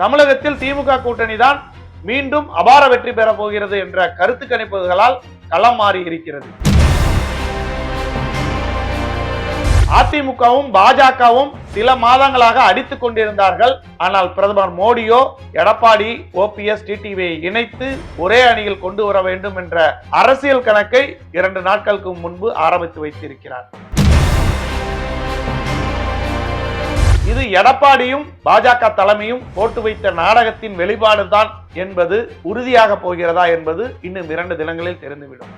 தமிழகத்தில் திமுக கூட்டணி தான் மீண்டும் அபார வெற்றி பெற போகிறது என்ற கருத்து கணிப்புகளால் களம் மாறி இருக்கிறது. அதிமுகவும் பாஜகவும் சில மாதங்களாக அடித்துக் கொண்டிருந்தார்கள். ஆனால் பிரதமர் மோடியோ எடப்பாடி ஓபிஎஸ் டிடிவியை இணைத்து ஒரே அணியில் கொண்டு வர வேண்டும் என்ற அரசியல் கணக்கை இரண்டு நாட்களுக்கு முன்பு ஆரம்பித்து வைத்திருக்கிறார். இது எடப்பாடியும் பாஜக தலைமையும் போட்டு வைத்த நாடகத்தின் வெளிப்பாடுதான் என்பது உறுதியாக போகிறதா என்பது இன்னும் இரண்டு தினங்களில் தெரிந்துவிடும்.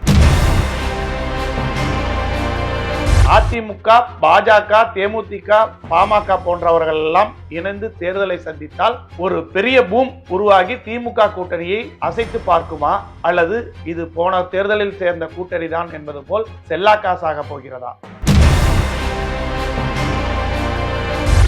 அதிமுக பாஜக தேமுதிக பாமக போன்றவர்கள் எல்லாம் இணைந்து தேர்தலை சந்தித்தால் ஒரு பெரிய பூம் உருவாகி திமுக கூட்டணியை அசைத்து பார்க்குமா? அல்லது இது போன தேர்தலில் சேர்ந்த கூட்டணி தான் என்பது போல் செல்லாக்காசாக போகிறதா?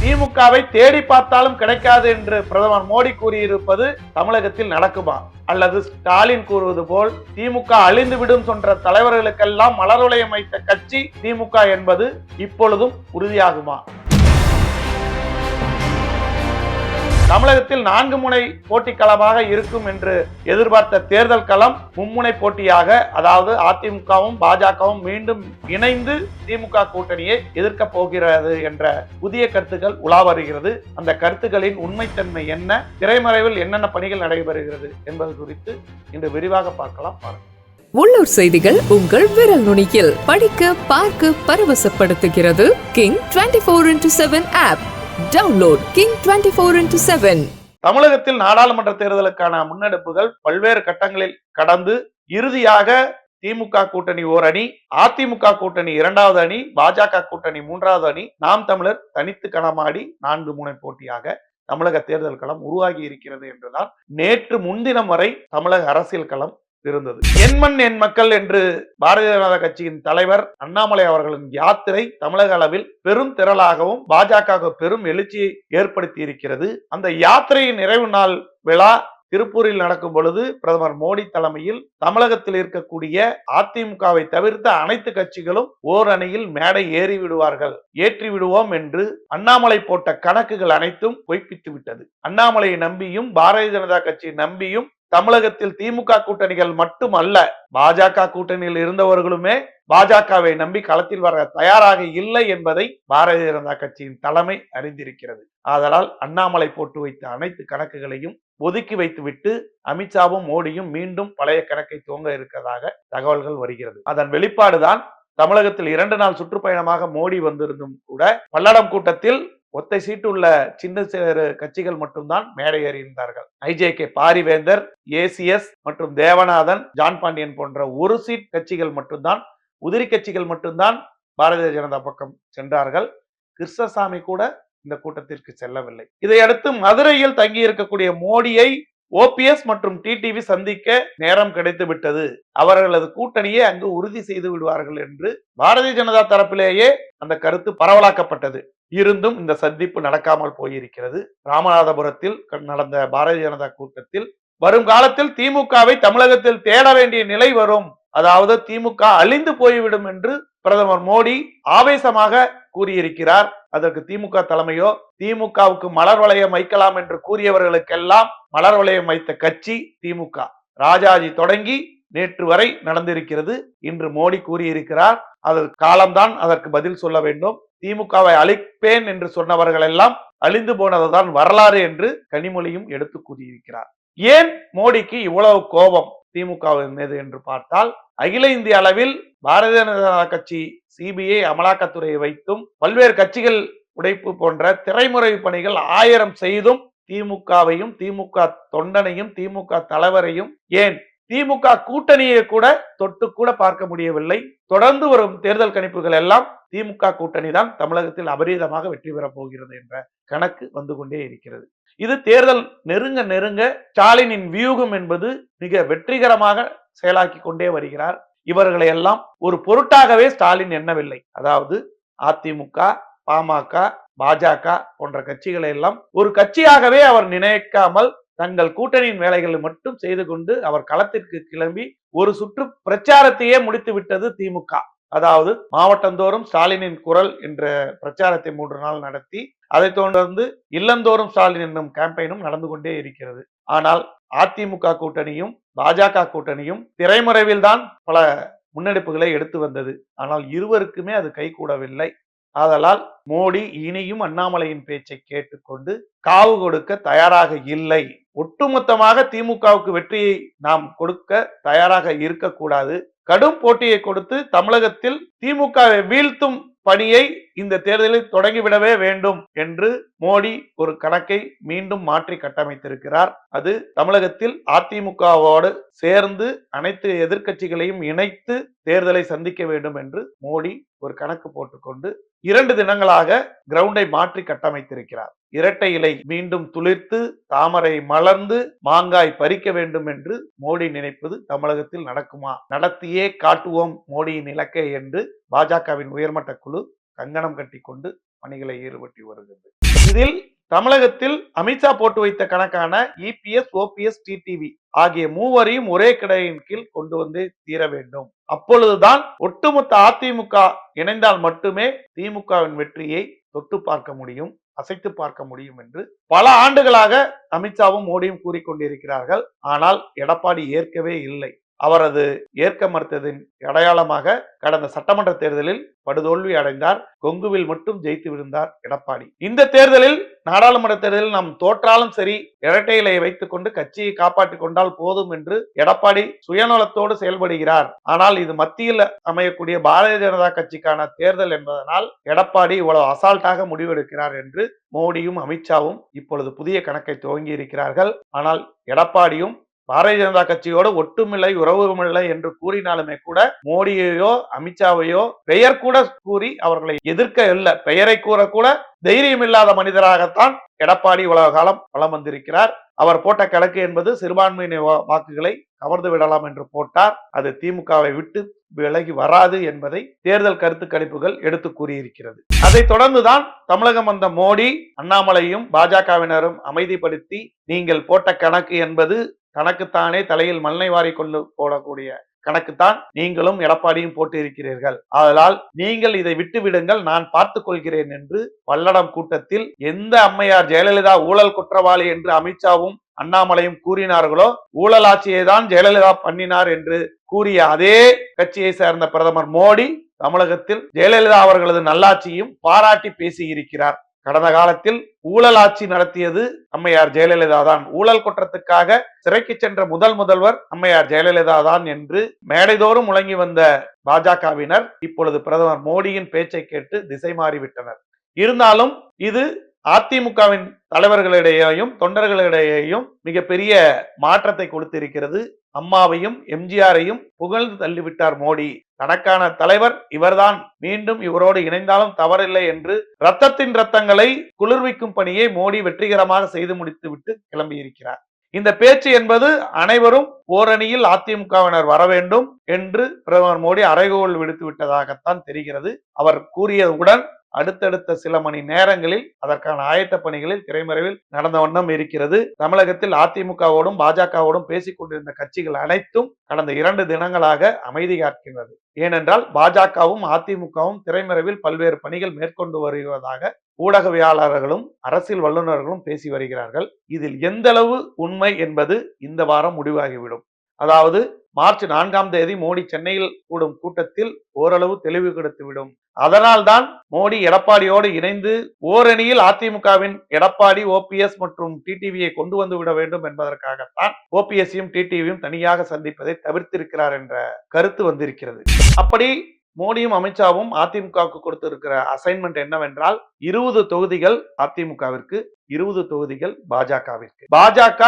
திமுகவை தேடி பார்த்தாலும் கிடைக்காது என்று பிரதமர் மோடி கூறியிருப்பது தமிழகத்தில் நடக்குமா? அல்லது ஸ்டாலின் கூறுவது போல் திமுக அழிந்துவிடும் சொன்ற தலைவர்களுக்கெல்லாம் மலர் வைத்த கட்சி திமுக என்பது இப்பொழுதும் உறுதியாகுமா? தமிழகத்தில் நான்கு முனை போட்டி களமாக இருக்கும் என்று எதிர்பார்த்த தேர்தல் களம் மும்முனை போட்டியாக அதாவது அதிமுகவும் பாஜகவும் மீண்டும் இணைந்து திமுக கூட்டணியை எதிர்க்க போகிறது என்ற புதிய கருத்துக்கள் உலா வருகிறது. அந்த கருத்துக்களின் உண்மைத்தன்மை என்ன திரைமறைவில் என்னென்ன பணிகள் நடைபெறுகிறது என்பது குறித்து இன்று விரிவாக பார்க்கலாம். பாருங்கள் உள்ளூர் செய்திகள் உங்கள் விரல் நுனியில் படிக்க பார்க்க பரவசப்படுத்துகிறது. King twenty four into seven app. Download king twenty four into seven தமிழகத்தில் நாடாளுமன்ற தேர்தலுக்கான முன்னெடுப்புகள் பல்வேறு கட்டங்களில் கடந்து இறுதியாக திமுக கூட்டணி ஓர் அணி அதிமுக கூட்டணி இரண்டாவது அணி பாஜக கூட்டணி மூன்றாவது அணி. நாம் தமிழர் தனித்து களமாடி நான்கு முனை போட்டியாக தமிழக தேர்தல் களம் உருவாகி இருக்கிறது என்றுதான் நேற்று முன்தினம் வரை தமிழக அரசியல் களம் இருந்தது எண்மண் என் மக்கள் என்று பாரதிய ஜனதா கட்சியின் தலைவர் அண்ணாமலை அவர்களின் யாத்திரை தமிழக அளவில் பெரும் திரளாகவும் பாஜக பெரும் எழுச்சியை ஏற்படுத்தி இருக்கிறது அந்த யாத்திரையின் நிறைவு நாள் விழா திருப்பூரில் நடக்கும் பொழுது பிரதமர் மோடி தலைமையில் தமிழகத்தில் இருக்கக்கூடிய அதிமுகவை தவிர்த்த அனைத்து கட்சிகளும் ஓர் அணியில் மேடை ஏறி விடுவார்கள் ஏற்றி விடுவோம் என்று அண்ணாமலை போட்ட கணக்குகள் அனைத்தும் பொய்ப்பித்து விட்டது அண்ணாமலையை நம்பியும் பாரதிய ஜனதா கட்சியை நம்பியும் தமிழகத்தில் திமுக கூட்டணிகள் மட்டுமல்ல பாஜக கூட்டணியில் இருந்தவர்களுமே பாஜகவை நம்பி களத்தில் வர தயாராக இல்லை என்பதை பாரதிய ஜனதா கட்சியின் தலைமை அறிந்திருக்கிறது. ஆதலால் அண்ணாமலை போட்டு வைத்த அனைத்து கணக்குகளையும் ஒதுக்கி வைத்துவிட்டு அமித்ஷாவும் மோடியும் மீண்டும் பழைய கணக்கை துவங்க இருக்கிறதாக தகவல்கள் வருகிறது. அதன் வெளிப்பாடுதான் தமிழகத்தில் இரண்டு நாள் சுற்றுப்பயணமாக மோடி வந்திருந்தும் கூட பல்லடம் கூட்டத்தில் ஒத்தை சீட்டு உள்ள சின்ன சிறு கட்சிகள் மட்டும்தான் மேடை ஏறியிருந்தார்கள். ஐஜேகே பாரிவேந்தர் ஏசிஎஸ் மற்றும் தேவநாதன் ஜான் பாண்டியன் போன்ற ஒரு சீட் கட்சிகள் மட்டும்தான் உதிரி கட்சிகள் மட்டும்தான் பாரதிய ஜனதா பக்கம் சென்றார்கள். கிருஷ்ணசாமி கூட இந்த கூட்டத்திற்கு செல்லவில்லை. இதையடுத்து மதுரையில் தங்கி இருக்கக்கூடிய மோடியை ஓபிஎஸ் மற்றும் டிடிவி சந்திக்க நேரம் கிடைத்து விட்டது. அவர்களது கூட்டணியை அங்கு உறுதி செய்து விடுவார்கள் என்று பாரதிய ஜனதா தரப்பிலேயே அந்த கருத்து பரவலாக்கப்பட்டது. இருந்தும் இந்த சந்திப்பு நடக்காமல் போயிருக்கிறது. ராமநாதபுரத்தில் நடந்த பாரதிய ஜனதா கூட்டத்தில் வரும் காலத்தில் திமுகவை தமிழகத்தில் தேட வேண்டிய நிலை வரும். அதாவது திமுக அழிந்து போய்விடும் என்று பிரதமர் மோடி ஆவேசமாக கூறியிருக்கிறார். அதற்கு திமுக தலைமையோ திமுகவுக்கு மலர் வளையம் வைக்கலாம் என்று கூறியவர்களுக்கெல்லாம் மலர் வளையம் வைத்த கட்சி திமுக. ராஜாஜி தொடங்கி நேற்று வரை நடந்திருக்கிறது. இன்று மோடி கூறியிருக்கிறார். அதற்கு காலம்தான் அதற்கு பதில் சொல்ல வேண்டும். திமுகவை அழிப்பேன் என்று சொன்னவர்கள் எல்லாம் அழிந்து போனதுதான் வரலாறு என்று கனிமொழியும் எடுத்து கூறியிருக்கிறார். ஏன் மோடிக்கு இவ்வளவு கோபம்? திமுகவின் மீது என்று பார்த்தால் அகில இந்திய அளவில் பாரதிய ஜனதா கட்சி சிபிஐ அமலாக்கத்துறையை வைத்தும் பல்வேறு கட்சிகள் உடைப்பு போன்ற திரைமுறை பணிகள் ஆயிரம் செய்தும் திமுகவையும் திமுக தொண்டனையும் திமுக தலைவரையும் ஏன் திமுக கூட்டணியை கூட தொட்டு கூட பார்க்க முடியவில்லை. தொடர்ந்து வரும் தேர்தல் கணிப்புகள் எல்லாம் திமுக கூட்டணி தான் தமிழகத்தில் அபரீதமாக வெற்றி பெறப் போகிறது என்ற கணக்கு வந்து கொண்டே இருக்கிறது. இது தேர்தல் நெருங்க நெருங்க ஸ்டாலினின் வியூகம் என்பது மிக வெற்றிகரமாக செயலாக்கி கொண்டே வருகிறார். இவர்களை எல்லாம் ஒரு பொருட்டாகவே ஸ்டாலின் எண்ணவில்லை. அதாவது அதிமுக பாமக பாஜக போன்ற கட்சிகளை எல்லாம் ஒரு கட்சியாகவே அவர் நினைக்காமல் தங்கள் கூட்டணியின் வேலைகளை மட்டும் செய்து கொண்டு அவர் களத்திற்கு கிளம்பி ஒரு சுற்று பிரச்சாரத்தையே முடித்து விட்டது திமுக. அதாவது மாவட்டந்தோறும் ஸ்டாலினின் குரல் என்ற பிரச்சாரத்தை மூன்று நாள் நடத்தி அதைத் தொடர்ந்து இல்லந்தோறும் ஸ்டாலின் என்னும் கேம்பெயினும் நடந்து கொண்டே இருக்கிறது. ஆனால் அதிமுக கூட்டணியும் பாஜக கூட்டணியும் திரைமறைவில் தான் பல முன்னெடுப்புகளை எடுத்து வந்தது. ஆனால் இருவருக்குமே அது கைகூடவில்லை. ஆதலால் மோடி இனியும் அண்ணாமலையின் பேச்சை கேட்டுக்கொண்டு காவு கொடுக்க தயாராக இல்லை. ஒட்டுமொத்தமாக திமுகவுக்கு வெற்றியை நாம் கொடுக்க தயாராக இருக்கக்கூடாது. கடும் போட்டியை கொடுத்து தமிழகத்தில் திமுகவை வீழ்த்தும் பணியை இந்த தேர்தலில் தொடங்கிவிடவே வேண்டும் என்று மோடி ஒரு கணக்கை மீண்டும் மாற்றி கட்டமைத்திருக்கிறார். அது தமிழகத்தில் அதிமுகவோடு சேர்ந்து அனைத்து எதிர்க்கட்சிகளையும் இணைத்து தேர்தலை சந்திக்க வேண்டும் என்று மோடி ஒரு கணக்கு போட்டுக்கொண்டு இரண்டு தினங்களாக கிரவுண்டை மாற்றி கட்டமைத்திருக்கிறார். இரட்டை இலை மீண்டும் துளிர்த்து தாமரை மலர்ந்து மாங்காய் பறிக்க வேண்டும் என்று மோடி நினைப்பது தமிழகத்தில் நடக்குமா? நடத்தியே காட்டுவோம் மோடியின் இலக்கை என்று பாஜகவின் உயர்மட்ட குழு கங்கணம் கட்டி கொண்டு பணிகளை ஈடுபட்டு வருகிறது. இதில் தமிழகத்தில் அமித்ஷா போட்டு வைத்த கணக்கான இபிஎஸ் ஓபிஎஸ் டிடிவி ஆகிய மூவரையும் ஒரே கிடையின் கீழ் கொண்டு வந்து தீர வேண்டும். அப்பொழுதுதான் ஒட்டுமொத்த அதிமுக இணைந்தால் மட்டுமே திமுகவின் வெற்றியை தொட்டு பார்க்க முடியும் அசைத்து பார்க்க முடியும் என்று பல ஆண்டுகளாக அமித்ஷாவும் மோடியும் கூறிக்கொண்டிருக்கிறார்கள். ஆனால் எடப்பாடி ஏற்கவே இல்லை. அவரது ஏற்க மறுத்ததின் அடையாளமாக கடந்த சட்டமன்ற தேர்தலில் படுதோல்வி அடைந்தார். கொங்குவில் மட்டும் ஜெயித்து விழுந்தார் எடப்பாடி. இந்த தேர்தலில் நாடாளுமன்ற தேர்தலில் நாம் தோற்றாலும் சரி இரட்டை இலையை வைத்துக் கொண்டு கட்சியை காப்பாற்றிக் கொண்டால் போதும் என்று எடப்பாடி சுயநலத்தோடு செயல்படுகிறார். ஆனால் இது மத்தியில் அமையக்கூடிய பாரதிய ஜனதா கட்சிக்கான தேர்தல் என்பதனால் எடப்பாடி இவ்வளவு அசால்ட்டாக முடிவெடுக்கிறார் என்று மோடியும் அமித்ஷாவும் இப்பொழுது புதிய கணக்கை துவங்கி இருக்கிறார்கள் ஆனால் எடப்பாடியும் பாரதிய ஜனதா கட்சியோடு ஒட்டுமில்லை உறவுமில்லை என்று கூறினாலுமே கூட மோடியையோ அமித்ஷாவையோ பெயர் கூட கூறி அவர்களை எதிர்க்க இல்லை. பெயரை கூற கூட தைரியம் இல்லாத மனிதராகத்தான் எடப்பாடி உலக காலம் வளம் வந்திருக்கிறார். அவர் போட்ட கணக்கு என்பது சிறுபான்மையின வாக்குகளை கவர்ந்து விடலாம் என்று போட்டார். அது திமுகவை விட்டு விலகி வராது என்பதை தேர்தல் கருத்து கணிப்புகள் எடுத்து கூறியிருக்கிறது. அதைத் தொடர்ந்துதான் தமிழகம் வந்த மோடி அண்ணாமலையும் பாஜகவினரும் அமைதிப்படுத்தி நீங்கள் போட்ட கணக்கு என்பது தனக்குத்தானே தலையில் மண்ணை வாரி கொண்டு போடக்கூடிய கணக்குத்தான் நீங்களும் எடப்பாடியும் போட்டு இருக்கிறீர்கள் அதனால் நீங்கள் இதை விட்டு விடுங்கள் நான் பார்த்துக் கொள்கிறேன் என்று பல்லடம் கூட்டத்தில் எந்த அம்மையார் ஜெயலலிதா ஊழல் குற்றவாளி என்று அமித்ஷாவும் அண்ணாமலையும் கூறினார்களோ ஊழல் ஆட்சியை தான் ஜெயலலிதா பண்ணினார் என்று கூறிய அதே கட்சியை சேர்ந்த பிரதமர் மோடி தமிழகத்தில் ஜெயலலிதா அவர்களது நல்லாட்சியும் பாராட்டி பேசியிருக்கிறார். கடந்த காலத்தில் ஊழல் ஆட்சி நடத்தியது அம்மையார் ஜெயலலிதா தான். ஊழல் குற்றத்துக்காக சிறைக்கு சென்ற முதல் முதல்வர் அம்மையார் ஜெயலலிதா தான் என்று மேடைதோறும் முழங்கி வந்த பாஜகவினர் இப்பொழுது பிரதமர் மோடியின் பேச்சை கேட்டு திசை மாறிவிட்டனர். இருந்தாலும் இது அதிமுகவின் தலைவர்களிடையேயும் தொண்டர்களிடையேயும் மிகப்பெரிய மாற்றத்தை கொடுத்திருக்கிறது அம்மாவையும் எம்ஜிஆரையும் புகழ்ந்து தள்ளிவிட்டார் மோடி. தனக்கான தலைவர் இவர்தான். மீண்டும் இவரோடு இணைந்தாலும் தவறில்லை என்று ரத்தத்தின் ரத்தங்களை குளிர்விக்கும் பணியை மோடி வெற்றிகரமாக செய்து முடித்துவிட்டு கிளம்பியிருக்கிறார். இந்த பேச்சு என்பது அனைவரும் ஓரணியில் அதிமுகவினர் வர வேண்டும் என்று பிரதமர் மோடி அறைகோல் விடுத்து விட்டதாகத்தான் தெரிகிறது. அவர் கூறியவுடன் அடுத்தடுத்த சில மணி நேரங்களில் அதற்கான ஆயத்த பணிகளில் திரைமறைவில் நடந்த வண்ணம் இருக்கிறது. தமிழகத்தில் அதிமுகவோடும் பாஜகவோடும் பேசிக் கொண்டிருந்த கட்சிகள் அனைத்தும் கடந்த இரண்டு தினங்களாக அமைதி காக்கின்றது. ஏனென்றால் பாஜகவும் அதிமுகவும் திரைமறைவில் பல்வேறு பணிகள் மேற்கொண்டு வருவதாக ஊடகவியலாளர்களும் அரசியல் வல்லுநர்களும் பேசி வருகிறார்கள். இதில் எந்தளவு உண்மை என்பது இந்த வாரம் முடிவாகிவிடும். அதாவது மார்ச் நான்காம் தேதி மோடி சென்னையில் கூடும் கூட்டத்தில் ஓரளவு தெளிவு கிடைத்துவிடும் அதனால்தான் மோடி எடப்பாடியோடு இணைந்து ஓரணியில் அதிமுகவின் எடப்பாடி ஓபிஎஸ் மற்றும் டிடிவியை கொண்டு வந்து விட வேண்டும் என்பதற்காகத்தான் ஓபிஎஸ்யும் டிடிவியும் தனியாக சந்திப்பதை தவிர்த்திருக்கிறார் என்ற கருத்து வந்திருக்கிறது. அப்படி மோடியும் அமித்ஷாவும் அதிமுகவுக்கு கொடுத்திருக்கிற அசைன்மெண்ட் என்னவென்றால் இருபது தொகுதிகள் அதிமுகவிற்கு இருபது தொகுதிகள் பாஜகவிற்கு. பாஜக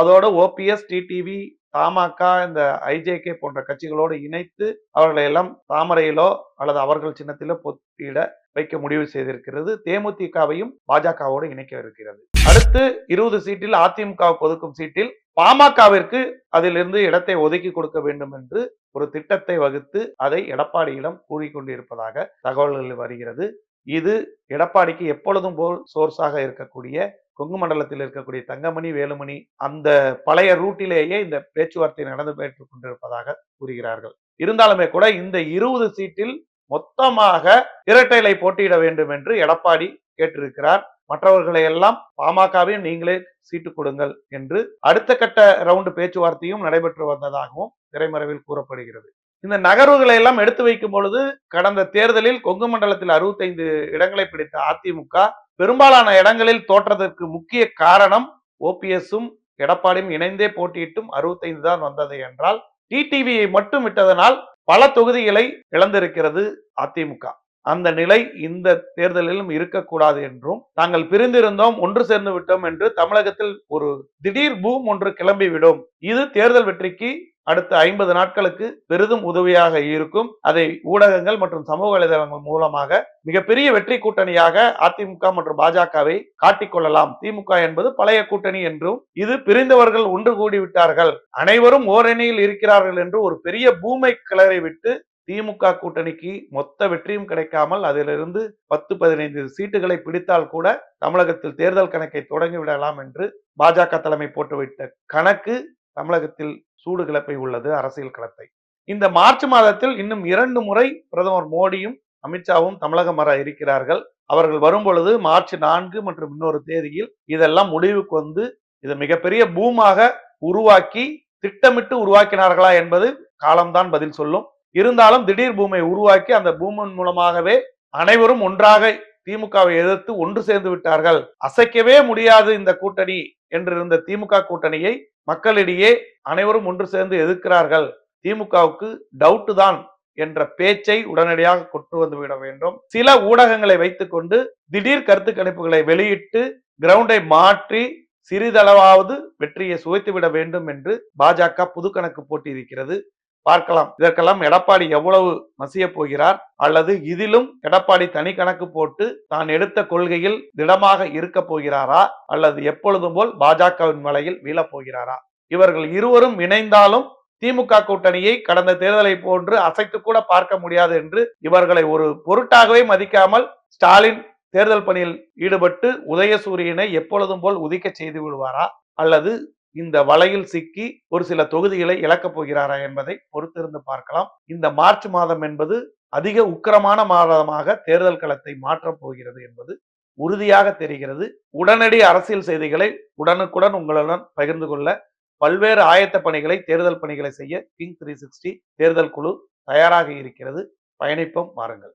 அதோட ஓபிஎஸ் டிடிவி தமாக இந்த ஐஜேகே போன்ற கட்சிகளோடு இணைத்து அவர்களை எல்லாம் தாமரையிலோ அல்லது அவர்கள் சின்னத்திலோ போட்டியிட வைக்க முடிவு செய்திருக்கிறது. தேமுதிகவையும் பாஜகவோடு இணைக்க இருக்கிறது. அடுத்து இருபது சீட்டில் அதிமுகவுக்கு ஒதுக்கும் சீட்டில் பாமகவிற்கு அதிலிருந்து இடத்தை ஒதுக்கி கொடுக்க வேண்டும் என்று ஒரு திட்டத்தை வகுத்து அதை எடப்பாடியிடம் கூறிக்கொண்டிருப்பதாக தகவல்கள் வருகிறது. இது எடப்பாடிக்கு எப்பொழுதும் போல் சோர்ஸாக இருக்கக்கூடிய கொங்கு மண்டலத்தில் இருக்கக்கூடிய தங்கமணி வேலுமணி அந்த பழைய ரூட்டிலேயே இந்த பேச்சுவார்த்தை நடந்து பெற்று கொண்டிருப்பதாக கூறுகிறார்கள். இருந்தாலுமே கூட இந்த இருபது சீட்டில் மொத்தமாக இரட்டைலை போட்டியிட வேண்டும் என்று எடப்பாடி கேட்டிருக்கிறார். மற்றவர்களை எல்லாம் பாமகவையும் நீங்களே சீட்டு கொடுங்கள் என்று அடுத்த கட்ட ரவுண்டு பேச்சுவார்த்தையும் நடைபெற்று வந்ததாகவும் திரைமறைவில் கூறப்படுகிறது. இந்த நகர்வுகளை எல்லாம் எடுத்து வைக்கும் பொழுது கடந்த தேர்தலில் கொங்கு மண்டலத்தில் அறுபத்தைந்து இடங்களை பிடித்த அதிமுக பெரும்பாலான இடங்களில் தோற்றதற்கு முக்கிய காரணம் ஓபிஎஸும் எடப்பாடியும் இணைந்தே போட்டியிட்டும் அறுபத்தைந்து தான் வந்தது என்றால் டிடிவியை மட்டும் விட்டதனால் பல தொகுதிகளை இழந்திருக்கிறது அதிமுக. அந்த நிலை இந்த தேர்தலிலும் இருக்கக்கூடாது என்றும் தாங்கள் பிரிந்திருந்தோம் ஒன்று சேர்ந்து விட்டோம் என்று தமிழகத்தில் ஒரு திடீர் பூம் ஒன்று கிளம்பிவிடும். இது தேர்தல் வெற்றிக்கு அடுத்த ஐம்பது நாட்களுக்கு பெரிதும் உதவியாக இருக்கும். அதை ஊடகங்கள் மற்றும் சமூக வலைதளங்கள் மூலமாக மிகப்பெரிய வெற்றி கூட்டணியாக அதிமுக மற்றும் பாஜகவை காட்டிக்கொள்ளலாம். திமுக என்பது பழைய கூட்டணி என்றும் இது பிரிந்தவர்கள் ஒன்று கூடி விட்டார்கள். அனைவரும் ஓரணியில் இருக்கிறார்கள் என்று ஒரு பெரிய பூமை கிளறி விட்டு திமுக கூட்டணிக்கு மொத்த வெற்றியும் கிடைக்காமல் அதிலிருந்து பத்து பதினைந்து சீட்டுகளை பிடித்தால் கூட தமிழகத்தில் தேர்தல் கணக்கை தொடங்கி விடலாம் என்று பாஜக தலைமை போட்டுவிட்ட கணக்கு தமிழகத்தில் சூடு கிளப்பை உள்ளது அரசியல் களத்தை. இந்த மார்ச் மாதத்தில் இன்னும் இரண்டு முறை பிரதமர் மோடியும் அமித்ஷாவும் தமிழகம் வர இருக்கிறார்கள். அவர்கள் வரும் பொழுது மார்ச் நான்கு மற்றும் இன்னொரு தேதியில் இதெல்லாம் முடிவுக்கு வந்து இது மிகப்பெரிய பூமாக உருவாக்கி திட்டமிட்டு உருவாக்கினார்களா என்பது காலம்தான் பதில் சொல்லும். இருந்தாலும் திடீர் பூமை உருவாக்கி அந்த பூமின் மூலமாகவே அனைவரும் ஒன்றாக திமுகவை எதிர்த்து ஒன்று சேர்ந்து விட்டார்கள். அசைக்கவே முடியாது இந்த கூட்டணி என்றிருந்த திமுக கூட்டணியை மக்களிடையே அனைவரும் ஒன்று சேர்ந்து எதிர்க்கிறார்கள். திமுகவுக்கு டவுட்டு தான் என்ற பேச்சை உடனடியாக கொண்டு வந்துவிட வேண்டும். சில ஊடகங்களை வைத்துக்கொண்டு திடீர் கருத்து கணிப்புகளை வெளியிட்டு கிரவுண்டை மாற்றி சிறிதளவாவது வெற்றியை சுவைத்துவிட வேண்டும் என்று பாஜக புது கணக்கு போட்டியிருக்கிறது. பார்க்கலாம். இதற்கெல்லாம் எடப்பாடி எவ்வளவு மசிய போகிறார்? அல்லது இதிலும் எடப்பாடி தனி கணக்கு போட்டு தான் எடுத்த கொள்கையில் திடமாக இருக்க போகிறாரா? அல்லது எப்பொழுதும் போல் பாஜகவின் வலையில் வீழப் போகிறாரா? இவர்கள் இருவரும் இணைந்தாலும் திமுக கூட்டணியை கடந்த தேர்தலை போன்று அசைத்து கூட பார்க்க முடியாது என்று இவர்களை ஒரு பொருட்டாகவே மதிக்காமல் ஸ்டாலின் தேர்தல் பணியில் ஈடுபட்டு உதயசூரியனை எப்பொழுதும் போல் உதிக்க செய்து விடுவாரா? அல்லது இந்த வலையில் சிக்கி ஒரு சில தொகுதிகளை இழக்கப் போகிறாரா என்பதை பொறுத்திருந்து பார்க்கலாம். இந்த மார்ச் மாதம் என்பது அதிக உக்கிரமான மாதமாக தேர்தல் களத்தை மாற்றப் போகிறது என்பது உறுதியாக தெரிகிறது. உடனடி அரசியல் செய்திகளை உடனுக்குடன் உங்களுடன் பகிர்ந்து கொள்ள பல்வேறு ஆயத்த பணிகளை தேர்தல் பணிகளை செய்ய கிங் த்ரீ சிக்ஸ்டி தேர்தல் குழு தயாராக இருக்கிறது. பயணிப்போம் வாருங்கள்.